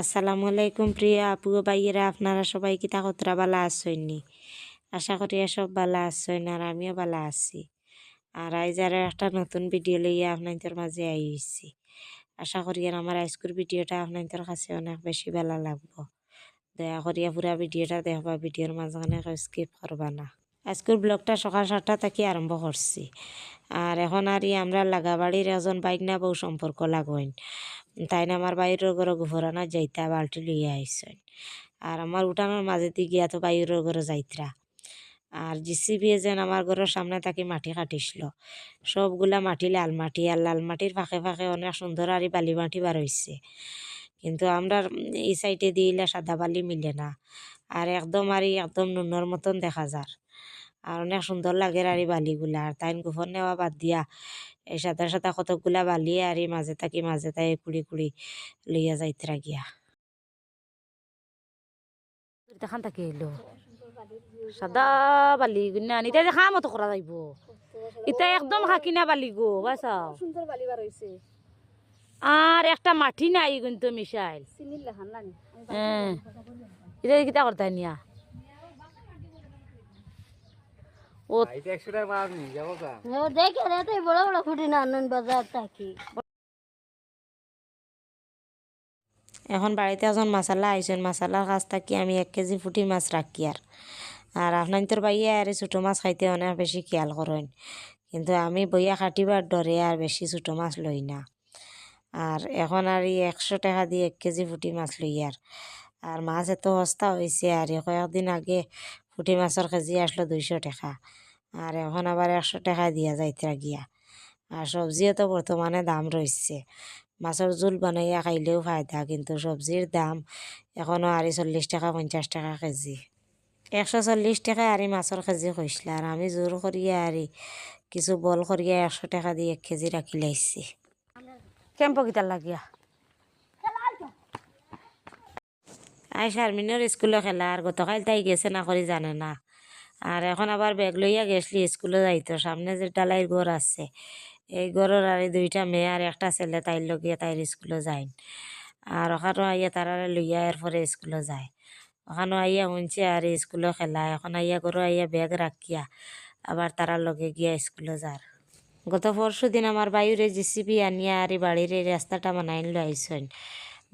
আসসালামু আলাইকুম প্রিয় আপু ও ভাইয়েরা, আপনারা সবাই কিতা কতরা বালা আসছেননি আশা করি সব বালা আসছেন আর আমিও বালা আছি। আর আজ আরও একটা নতুন ভিডিও লইয়া আপনাদের মাঝে আইছি। আশা করি আর আমার আজকের ভিডিওটা আপনাদের কাছে অনেক বেশি ভালো লাগবো। দয়া করিয়া পুরা ভিডিওটা দেখবা ভিডিওর মাঝখানে স্কিপ করবা না। আজকের ব্লগটা সকাল সাতটা থেকে আরম্ভ করছি। আর এখন আর আমরা লাগাবাড়ির এজন বাইক না বউ সম্পর্ক লাগইন। তাই না আমার বাইরের ঘরে ঘুরানা যাইতা বালতি লইয়া আইসেন। আর আমার উঠানোর মাঝে দিয়ে গিয়া তো বাইরের ঘরে যাইতরা। আর জিসিবি যেন আমার ঘরের সামনে তাকে মাটি কাটিছিল সবগুলা মাটি লাল মাটি, আর লাল মাটির ফাঁকে ফাঁকে অনেক সুন্দর আর বালি মাটি বার হইছে। কিন্তু আমরা এই সাইডে দিলে সাদা বালি মিলে না। আর একদম আর একদম নুনের মতন দেখা যার। আর অনেক সুন্দর লাগে আর এই বালিগুলা। আর তাইন গোফর নেওয়া বাদ দিয়া এই সাদা সাদা কতকগুলা বালি আর এই মাঝে থাকি মাঝে তাই কুড়ি কুড়ি লইয়া যাইতরা গিয়া দেখান থাকে এলো। সাদা বালি গুনা আনি তাই দেখা মতো করা যাইব। একদম হাকিনা বালি গো বাসাও সুন্দর বালি বার হইছে। আর একটা মাটি নাই কিন্তু মিশাইল। চিনির লেখান হ্যাঁ। এটা কিতা করতে নিয়া? ও দেখে রে বড় বড় খুঁটি না আনন্দ বাজার থাকি। এখন বাড়িতে এখন মশলা আইসেন মশলার কাছ থাকি আমি এক কেজি ফুটি মাছ রাখি আর। আর আপনার তোর বাইয়ে আর ছোটো মাছ খাইতে অনেক বেশি খেয়াল করেন। কিন্তু আমি বইয়া কাটিবার ডরে আর বেশি ছোটো মাছ লই না। আর এখন আর এই একশো টাকা দিয়ে এক কেজি ফুটি মাছ লই আর। আর মাছ এত সস্তা হয়েছে আর কয়েকদিন আগে ফুটি মাছের কেজি আসলো দুইশো টাকা। আর এখন আবার একশো টাকা দিয়া যাইতে গিয়া আর সবজিও তো বর্তমানে দাম রয়েছে মাছের জোল বানাইয়া খাইলেও ফায়দা কিন্তু সবজির দাম এখনও আরি চল্লিশ টাকা পঞ্চাশ টাকা কেজি। একশো চল্লিশ টাকা আরি মাছের কেজি কইছিল আর আমি জোর করিয়া আরি কিছু বল করিয়া একশো টাকা দিয়ে এক কেজি রাখি লাইছি কেম্প লাগিয়া? আই শারমিনের স্কুলে খেলা, আর গতকাল তাই গেছে না করি জানে না। আর এখন আবার ব্যাগ লইয়া গেছলি, স্কুলে যাইতো। সামনে যে ডালাইয়ের ঘর আছে, এই ঘরের আর দুইটা মেয়ে আর একটা ছেলে তাইর লগিয়া তাইর স্কুলে যায় আর ওখানেও আইয়া তারা লইয়া এরপরে স্কুলে যায়। ওখানেও আইয়া শুনছে আর স্কুলে খেলা, এখন আইয়া ঘরে আইয়া ব্যাগ রাখিয়া আবার তারার লগে গিয়া স্কুলে যার। গত পরশু দিন আমার বাইরে জিসিবি আনিয়া আর বাড়ির রাস্তাটা বানাইন লো আইসন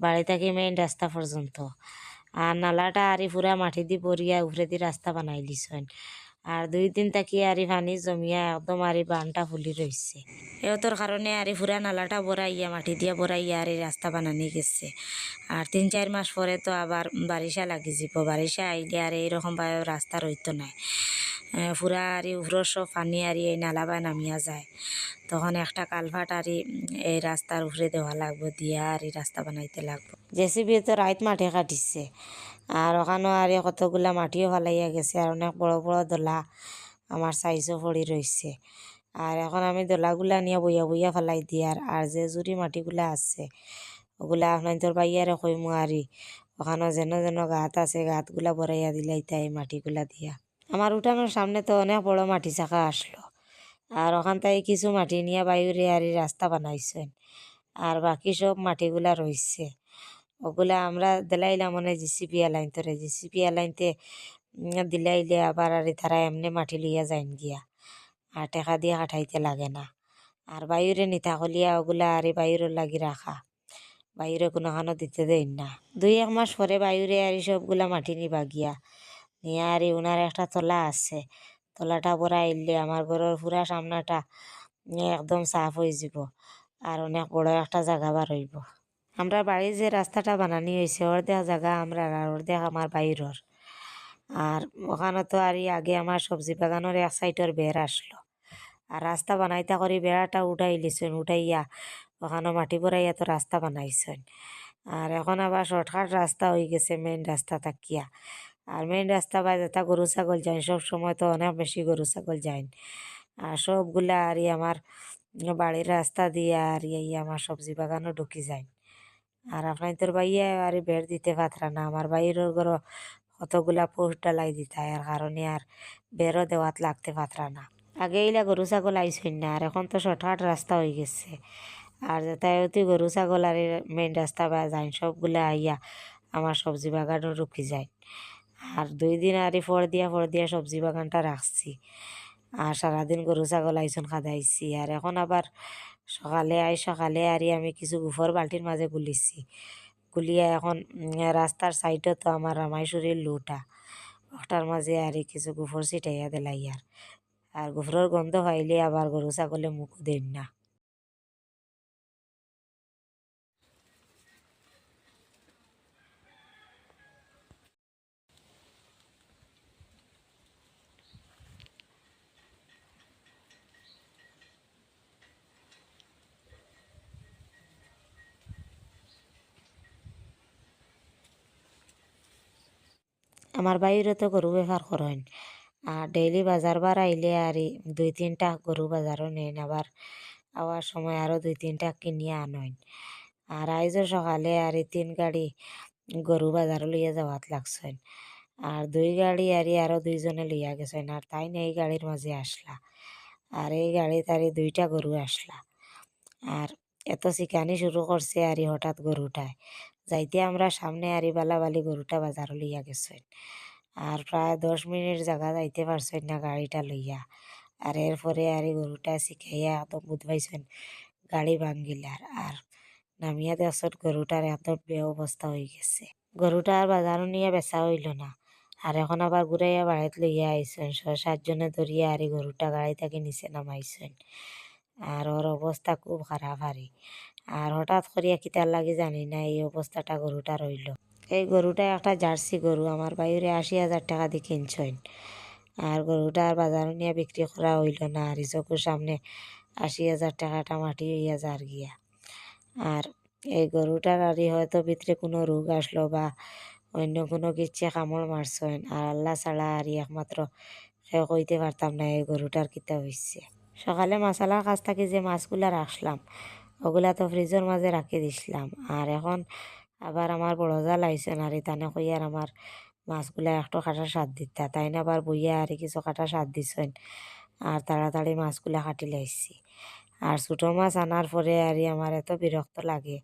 বাড়ি থেকে মেইন রাস্তা পর্যন্ত। আর নালাটা আরি পুরা মাটি দি পরিয়া উপরে দি রাস্তা বানাই দিছেন আর দুই দিন থাকি আরি পানি জমিয়া একদম আরি বানটা ফুলি রয়েছে এতর কারণে আরি পুরা নালাটা বড়াইয়া মাটি দিয়া বড়াইয়া আর রাস্তা বানানি গেছে। আর তিন চার মাস পরে তো আবার বারিশা লাগি যাব বারিশা আইলে আর এইরকম ভাবে রাস্তা রইতো নাই। পুরা আরি উপরের সব পানি আরি এই নালাবায় নামিয়া যায়। তখন একটা কালভার্ট আরি এই রাস্তার উপরে দেওয়া লাগবো, দিয়া আর রাস্তা বানাইতে লাগবো। জেসিবি তো রাইত মাঠে কাটিছে। আর ওখানেও আর কতগুলা মাটিও ফালাইয়া গেছে আর অনেক বড় বড় দোলা আমার সাইজও পড়ি রয়েছে আর এখন আমি দোলাগুলা নিয়ে বইয়া বইয়া ফেলাই দিই আর আর যে জুড়ি মাটিগুলা আছে, ওগুলা আপনার তোর বাইয়ারে কইমু আরি ওখানেও যেন যেন গাত আছে, গাতগুলা বড়াইয়া দিলাই তাই মাটিগুলা দিয়া। আমার উঠানোর সামনে তো অনেক বড় মাটি চাকা আসলো। আর ওখান থেকে কিছু মাটি নিয়ে বাইরে আর রাস্তা বানাইছেন। আর বাকি সব মাটিগুলা রইছে। ওগুলা আমরা দিলাইলাম মানে জিসিপি এলাইন তোরে। জিসিপি এলাইনতে দিলাইলে আবার আর তারা এমনি মাটি লইয়া যাইন গিয়া। আর টেকা দিয়ে কাঠাইতে লাগে না। আর বাইরে নিতা কলিয়া ওগুলা আর বাইরের লাগি রাখা। বাইরে কোনোখানো দিতে দেন না। দুই এক মাস পরে বাইরে আর সবগুলা মাটি নিবা গিয়া। নিয়ে আর ওনার একটা তলা আছে। তলাটা বড় আইলে আমার ঘরের পুরা সামনাটা একদম সাফ হয়ে যাব আর অনেক বড় একটা জায়গা বার হইব। আমরা বাড়ির যে রাস্তাটা বানানি হয়েছে অর্ধেক জায়গা আমরা আর অর্ধেক আমার বাইরের। আর ওখানে তো আর আগে আমার সবজি বাগানের এক সাইডের বের আসলো। আর রাস্তা বানাইতা করি বেড়াটা উঠাই লিছেন, উঠাইয়া ওখানে মাটি ভরাইয়া তো রাস্তা বানাইছেন। আর এখন আবার শর্টকাট রাস্তা হয়ে গেছে মেইন রাস্তা থাকিয়া আর মেইন রাস্তা বা যেটা গরু, ছাগল যায় সব সময় তো অনেক বেশি গরু, ছাগল যায় আর সবগুলা আর আমার বাড়ির রাস্তা দিয়ে আর এই আমার সবজি বাগানও ঢুকি যায় আর আপনার তোর বাইয়া আর বেড় দিতে পাত্রা না। আমার বাইরের ঘর কতগুলা পোস্ট ডালাই দিতে আর কারণে আর বেরো দেওয়াত লাগতে পাত্রা না। আগে এইলা গরু ছাগল আইসই না, আর এখন তো শর্টকাট রাস্তা হয়ে গেছে। আর যাতায়াতি গরু ছাগল আর মেইন রাস্তা বা যাইন, সবগুলা আইয়া আমার সবজি বাগানও রুকি যায় আর দুই দিন আরে ফর দিয়া ফর দিয়া সবজি বাগানটা রাখছি। আর সারাদিন গরু ছাগল আইসন খাদাইছি। আর এখন আবার সকালে আই, সকালে আরি, আমি কিছু গুফর বালতির মাঝে গুলিছি। গুলিয়া এখন রাস্তার সাইডে তো আমার রামাইশুরির লুটা। ওটার মাঝে আরি কিছু গুফর ছিটাইয়া দিলাই আর আর গুফরের গন্ধ হইলে আবার গরু ছাগলে মুখ দেন না। আমার বাইরে তো গরু বেপার করেন আর ডেইলি বাজার বার আইলে আর দুই তিনটা গরু বাজারও নেন আবার আওয়ার সময় আরও দুই তিনটা কিনিয়া আনেন আর আইজও সকালে আর তিন গাড়ি গরু বাজারও লইয়া যাওয়াত লাগছেন। আর দুই গাড়ি আরি আরও দুইজনে লইয়া গেছেন আর তাই না এই গাড়ির মাঝে আসলা। আর এই গাড়ি তারি দুইটা গরু আসলা। আর এত চিকানি শুরু করছে আর হঠাৎ গরুটায় যাইতে আমরা সামনে আরি বালাবালি গরুটা বাজারও লইয়া গেছেন। আর প্রায় দশ মিনিট জায়গা যাইতে পারছেন না গাড়িটা লইয়া। আর এরপরে আর গরুটা শিখাইয়া একদম বুধবাইছেন গাড়ি ভাঙ্গিলার। আর নামিয়া দেখছেন গরুটার একদম বে অবস্থা হয়ে গেছে। গরুটা আর বাজারও নিয়ে বেচা হইল না। আর এখন আবার ঘুরাইয়া বাড়িত লইয়া আইসেন ছয় সাতজনে ধরিয়া আর গরুটা গাড়ি থেকে নিচে নামাইছেন। আর ওর অবস্থা খুব খারাপ হারি আর হঠাৎ করিয়া কিতার লাগি জানি না, এই অবস্থাটা গরুটা রইল। এই গরুটা একটা জার্সি গরু, আমার বাইরে আশি হাজার টাকা দিয়ে কিনছেন আর গরুটা আর বাজারে নিয়ে বিক্রি করা হইল না, আর চকুর সামনে আশি হাজার টাকাটা মাটি হইয়া যার গিয়া। আর এই গরুটার আরই হয়তো ভিতরে কোনো রোগ আসলো বা অন্য কোনো কিচ্ছে কামড় মারছেন আর আল্লাহ ছাড়া আর একমাত্র কেউ কইতে পারতাম না এই গরুটার কিতা হইছে। সকালে মশলার কাছ থেকে যে মাছগুলা রাখলাম ওগুলা তো ফ্রিজের মাঝে রাখি দিছিলাম। আর এখন আবার আমার বড় জাল আইসেন আর তানে কইয়ার আমার মাছগুলা একটু কাটা স্বাদ দিতা। তাই না আবার বইয়া আর কিছু কাটা স্বাদ দিছেন। আর তাড়াতাড়ি মাছগুলা কাটি লাইছি আর ছোটো মাছ আনার পরে আর আমার এত বিরক্ত লাগে।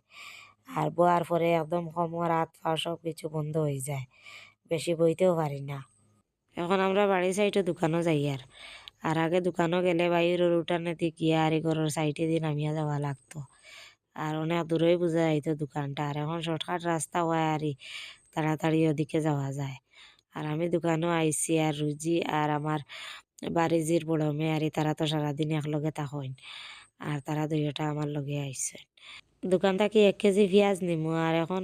আর বোয়ার পরে একদম কমর হাত পা সব কিছু বন্ধ হয়ে যায়। বেশি বইতেও পারি না। এখন আমরা বাড়ি সাইডে দোকানও যাই আর আর আগে দোকানও গেলে বাইরের উঠানে গিয়া আর ঘরের সাইডে দিয়ে নামিয়া যাওয়া লাগতো। আর অনেক দূরেই বোঝা যাইতো দোকানটা, আর এখন শর্টকাট রাস্তা হয় আর তাড়াতাড়ি ওদিকে যাওয়া যায়। আর আমি দোকানও আইছি, আর রুজি আর আমার বাড়িজির বড় মেয়ে আর তারা তো সারাদিন একলগে থাকেন, আর তারা দুইটা আমার লগে আইছে দোকান থেকে এক কেজি পেঁয়াজ নিমু? আর এখন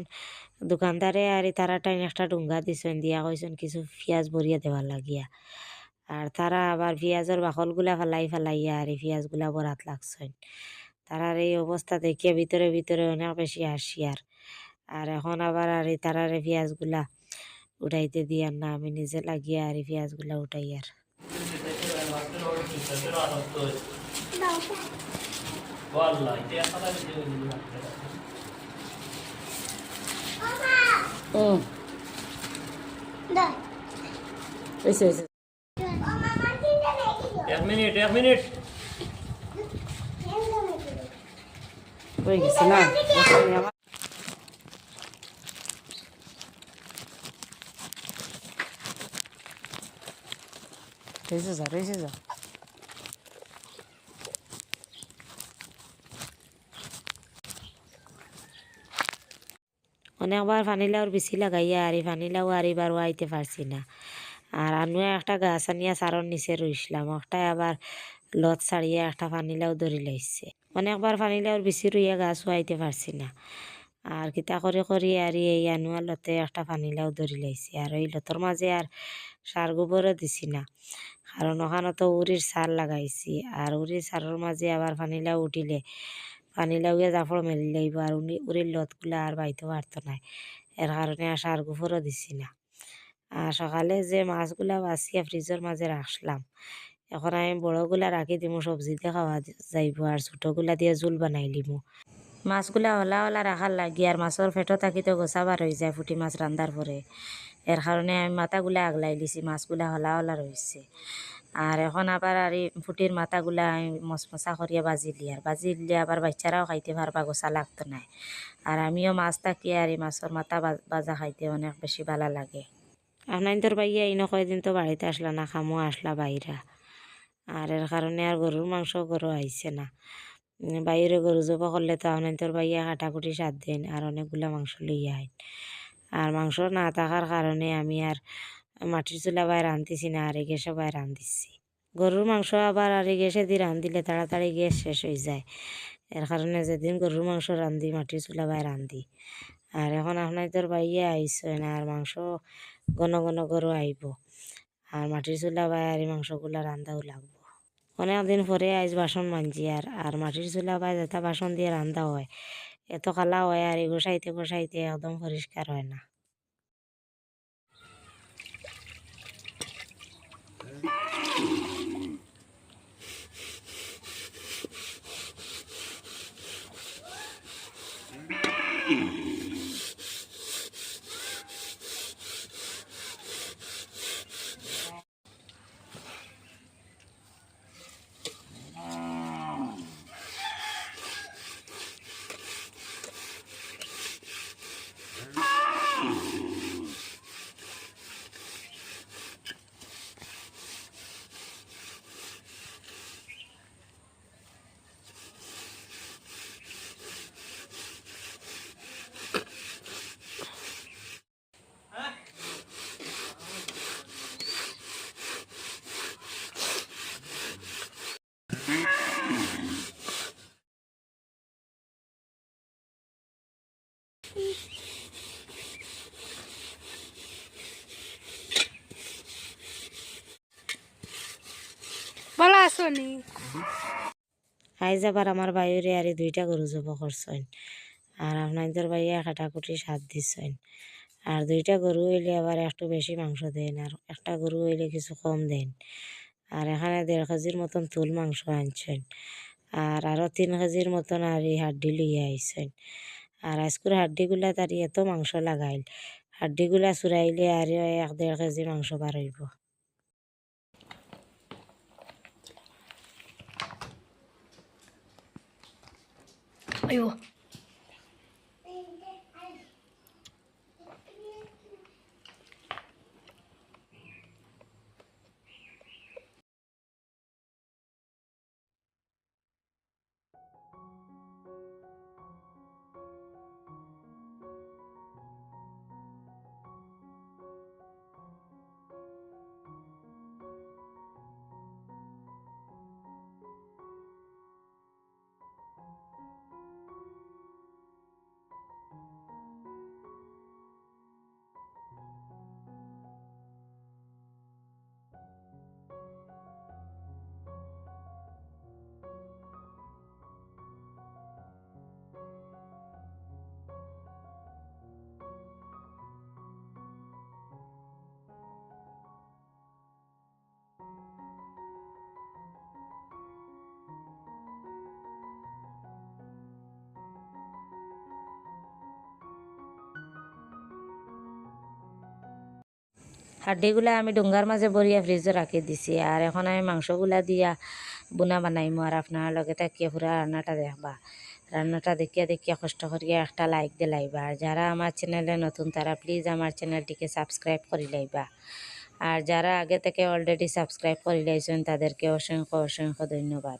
দোকানদারে আর তারা টাইম একটা ডুঙ্গা দিছেন, দিয়া কইছেন কিছু পেঁয়াজ ভরিয়া দেওয়ার লাগিয়া। আর তারা আবার পেঁয়াজের বাকলগুলা ফেলাই ফেলাইয়া আর এই পেঁয়াজগুলা বরাত লাগছেন। তারার এই অবস্থা দেখিয়া ভিতরে ভিতরে অনেক বেশি হাসি আর। আর এখন আবার আর এই তারার এই পেঁয়াজগুলা উঠাইতে দিয়ার না আমি নিজে লাগিয়া আর এই পেঁয়াজগুলা উঠাই আর। হয়েছে এক মিনিট এক মিনিট। হয়ে গেছে না? হয়েছে যা রয়েছে যা। অনেকবার ফানিলাউর বেশি লাগাইয়া আর ফানিলাও আর এবারও আইতে পারছি না। আর আনুয়া একটা গাছ আনিয়া সারর নিচে রইছিলাম একটাই আবার লত ছাড়িয়া একটা ফানিলাও ধরি লাইছে অনেকবার ফানিলাউর বেশি রইয়া গাছও আইতে পারছি না। আর কিতা করে করি আর এই আনুয়া লতে একটা ফানিলাও ধরি লাইছে আর ওই লতর মাঝে আর সার গোবরও দিছি না। কারণ ওখানে তো উরির সার লাগাইছি। আর উরির সারের মাঝে আবার ফানিলাও উঠিলে ফানিলাউয়ে জাফড় মেলি লাইব। আর উনি উরির লতগুলা আর বাইতে পারতো না এর কারণে আর সার গোবরও দিছি না। আর সকালে যে মাছগুলা বাছিয়া ফ্রিজের মাঝে রাখলাম এখন আমি বড়গুলা রাখি দিমু সবজি দিয়ে খাওয়া যাইব আর ছোটগুলা দিয়ে জোল বানাই লিমু। মাছগুলা হলা হলা রাখার লাগি আর মাছের ফেটো থাকি তো গোছাবার হয়ে যায় ফুটি মাছ রান্দার পরে এর কারণে আমি মাথাগুলা আগলাই লিছি মাছগুলা হলা হলা রয়েছে আর এখন আবার আর ফুটির মাথাগুলা আমি মশমশা করিয়া বাজিলি আর বাজিলে আবার বাচ্চারাও খাইতে পারবা গোসা লাগতো না আর আমিও মাছ থাকি আর এই মাছের মাথা বাজা খাইতে অনেক বেশি ভালো লাগে। আপনার তোর ভাইয়া এই কয়দিন তো বাড়িতে আসলা না, খামো আসলা বাইরা। আর এর কারণে আর গরুর মাংস গরু আইছে না। বাইরে গরু জবা করলে তো আপনার তোর ভাইয়া কাটাকুটি সাত দিন আর অনেকগুলা মাংস লইয়া আইন। আর মাংস না থাকার কারণে আমি আর মাটির চুলা বাইরে রাঁধতেছি না, আর গ্যাসে বাইরে রাঁধতেছি গরুর মাংস আবার আর গ্যাসে দিয়ে রাঁধিলে তাড়াতাড়ি গ্যাস শেষ হয়ে যায়। এর কারণে যেদিন গরুর মাংস রান্ধি, মাটির চুলা বাইরে রান্ধি আর এখন আপনার তোর বাইয়ে আইসো না, আর মাংস ঘন ঘন গরু আইব। আর মাটির চুলা বাই আর মাংসগুলা রান্ধাও লাগবো। অনেকদিন পরে আইজ বাসন মানজি আর আর মাটির চুলা বাই যেটা বাসন দিয়ে রান্দা হয়। এত কালা হয় আর গোসাইতে গোসাইতে একদম পরিষ্কার হয় না। ভালো আছো নি? আইজ আবার আমার বাইরে আর দুইটা গরু জব করছেন। আর আপনাদের বাইয়া কাটাকুটি সাত দিচ্ছেন আর দুইটা গরু হইলে আবার একটু বেশি মাংস দেন, আর একটা গরু হইলে কিছু কম দেন। আর এখানে দেড় কেজির মতন তুল মাংস আনছেন। আর আরও তিন কেজির মতন আর এই হাড্ডি লইয়া আইছেন। আর আজকুর হাড্ডিগুলা তার এত মাংস লাগাইল। হাড্ডিগুলা চুরাইলে আর এক দেড় কেজি মাংস আইও হাড্ডিগুলা আমি ডুঙ্গার মাঝে বরিয়া ফ্রিজে রাখি দিছি আর এখন আমি মাংসগুলা দিয়া বুনা বানাইমু আর আপনার লগে থাকিয়ে পুরা রান্নাটা দেখবা। রান্নাটা দেখিয়া দেখিয়া কষ্ট করিয়া একটা লাইক দিয়ে লাইবা। আর যারা আমার চ্যানেলে নতুন তারা প্লিজ আমার চ্যানেলটিকে সাবস্ক্রাইব করে লাইবা। আর যারা আগে থেকে অলরেডি সাবস্ক্রাইব করে লাইছেন, তাদেরকে অসংখ্য অসংখ্য ধন্যবাদ।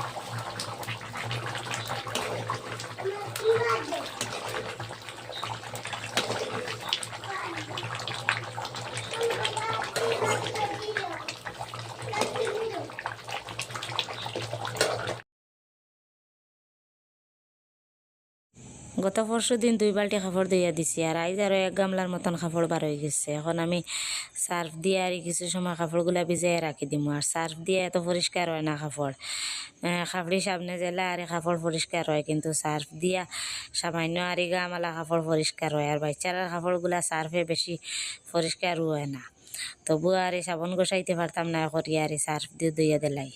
গত পরশু দিন দুই বালতি কাপড় ধুইয়া দিছি আর আইজ আরও এক গামলার মতন কাপড় বার হয়ে গেছে। এখন আমি সার্ফ দিয়ে আর কিছু সময় কাপড়গুলা ভিজাই রাখি দিমু। আর সার্ফ দিয়ে এত পরিষ্কার হয় না কাপড় কাপড়ি সামনে জেলা আর কাপড় পরিষ্কার হয়, কিন্তু সার্ফ দিয়া সামান্য আর গামালা কাপড় পরিষ্কার হয়। আর বাচ্চারা কাপড়গুলা সার্ফে বেশি পরিষ্কারও হয় না। তবু আর সাবন গোসাইতে পারতাম না করি আর সার্ফ দিয়ে ধুইয়া দিলাই।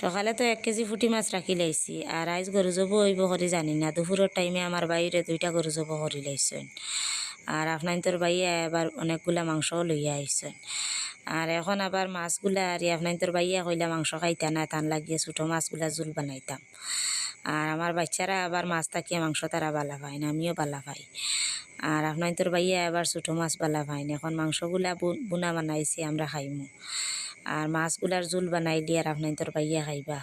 সকালে তো এক কেজি ফুটি মাছ রাখি লাইছি আর আইজ গরু জব হইব করি জানি না। দুপুরের টাইমে আমার বাইরে দুইটা গরু জব করি লাইছেন আর আপনার তোর বাইয়া এবার অনেকগুলা মাংসও লইয়া আইছেন আর এখন আবার মাছগুলা, আর আপনার তোর বাইয়া কইলা মাংস খাইতা না, তান লাগিয়ে ছোটো মাছগুলা জোল বানাইতাম। আর আমার বাচ্চারা আবার মাছ থাকিয়ে মাংস তারা বালা পায় না আমিও বালা পাই। আর আপনার তোর বাইয়া আবার ছোটো মাছ বালা পায় না এখন মাংসগুলা বুনা বানাইছি, আমরা খাইমু। আর মাছগুলার জোল বানাইলি আর আপনার তোর পাইয়া খাইবা।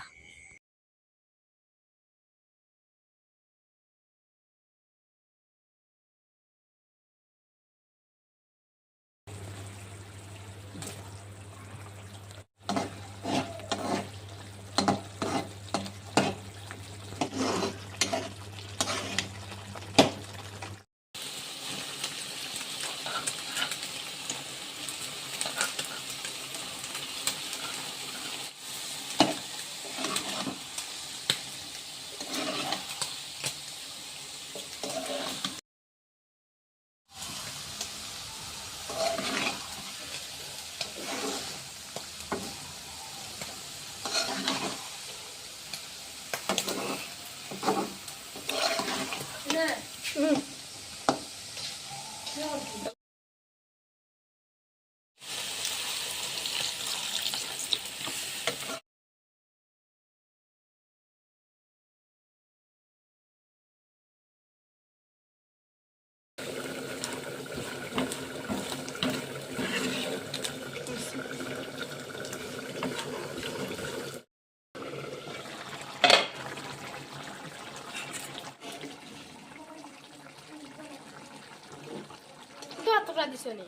তো এতটা দিছ নি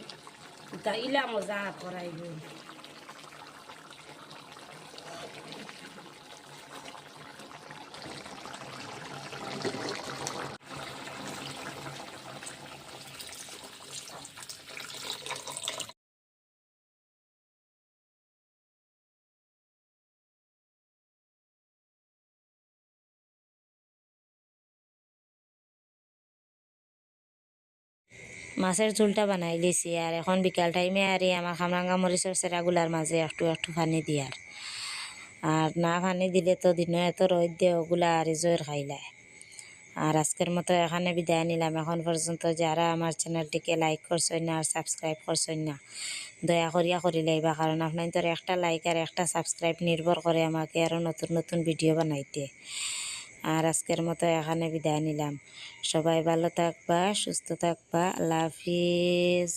তাইলা করাইব। মাছের ঝোলটা বানাই লিছি আর এখন বিকাল টাইমে আর আমার খামরাঙ্গা মরিচের সেরাগুলার মাঝে একটু একটু পানি দিয়ার আর না পানি দিলে তো দিনে এত রোদ দিয়ে ওগুলা আর জোর খাইলায় আর আজকের মতো এখানে বিদায় নিলাম। এখন পর্যন্ত যারা আমার চ্যানেলটিকে লাইক করছেন না আর সাবস্ক্রাইব করছেন না, দয়া করিয়া করি লাইবা। কারণ আপনার তোর একটা লাইক আর একটা সাবস্ক্রাইব নির্ভর করে আমাকে আরও নতুন নতুন ভিডিও বানাইতে। আর আজকের মতো এখানে বিদায় নিলাম। সবাই ভালো থাকবা সুস্থ থাকবা আল্লাহ হাফিজ।